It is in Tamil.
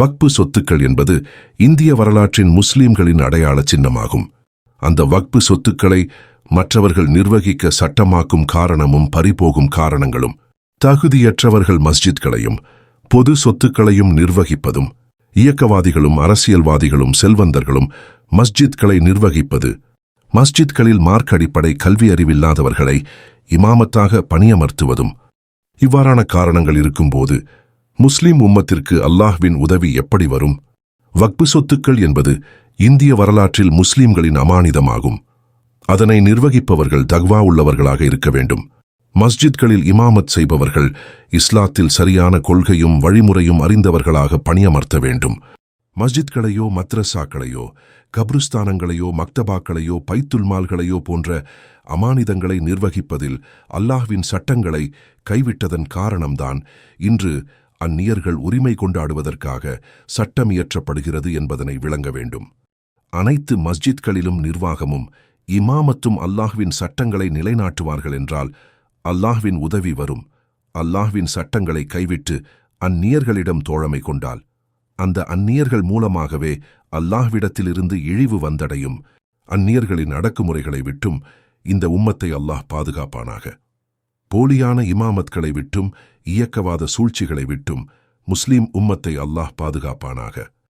வக்பு சொத்துக்கள் என்பது இந்திய வரலாற்றின் முஸ்லிம்களின் அடையாள சின்னமாகும். அந்த வக்பு சொத்துக்களை மற்றவர்கள் நிர்வகிக்க சட்டமாக்கும் காரணமும் பறிபோகும் காரணங்களும் தகுதியற்றவர்கள் மஸ்ஜித்களையும் பொது சொத்துக்களையும் நிர்வகிப்பதும் இயக்கவாதிகளும் அரசியல்வாதிகளும் செல்வந்தர்களும் மஸ்ஜித்களை நிர்வகிப்பது மஸ்ஜித்களில் மார்க் அடிப்படை கல்வி அறிவில்லாதவர்களை இமாமத்தாக பணியமர்த்துவதும் இவ்வாறான காரணங்கள் இருக்கும்போது முஸ்லிம் உம்மத்திற்கு அல்லாஹ்வின் உதவி எப்படி வரும்? வக்பு சொத்துக்கள் என்பது இந்திய வரலாற்றில் முஸ்லிம்களின் அமானிதமாகும். அதனை நிர்வகிப்பவர்கள் தக்வா உள்ளவர்களாக இருக்க வேண்டும். மஸ்ஜித்களில் இமாமத் செய்பவர்கள் இஸ்லாத்தில் சரியான கொள்கையும் வழிமுறையும் அறிந்தவர்களாக பணியமர்த்த வேண்டும். மஸ்ஜித்களையோ மத்ரஸாக்களையோ கப்ருஸ்தானங்களையோ மக்தபாக்களையோ பைத்துல்மால்களையோ போன்ற அமானிதங்களை நிர்வகிப்பதில் அல்லாஹ்வின் சட்டங்களை கைவிட்டதன் காரணம்தான் இன்று அந்நியர்கள் உரிமை கொண்டாடுவதற்காக சட்டம் இயற்றப்படுகிறது என்பதனை விளங்க வேண்டும். அனைத்து மஸ்ஜித்களிலும் நிர்வாகமும் இமாமத்தும் அல்லாஹ்வின் சட்டங்களை நிலைநாட்டுவார்கள் என்றால் அல்லாஹ்வின் உதவி வரும். அல்லாஹ்வின் சட்டங்களை கைவிட்டு அந்நியர்களிடம் தோழமை கொண்டால். அந்த அந்நியர்கள் மூலமாகவே அல்லாஹ்விடத்திலிருந்து இழிவு வந்தடையும். அந்நியர்களின் அடக்குமுறைகளை விட்டும் இந்த உம்மத்தை அல்லாஹ் பாதுகாப்பானாக. போலியான இமாமத்களை விட்டும் இயக்கவாத சூழ்ச்சிகளை விட்டும் முஸ்லிம் உம்மத்தை அல்லாஹ் பாதுகாப்பானாக.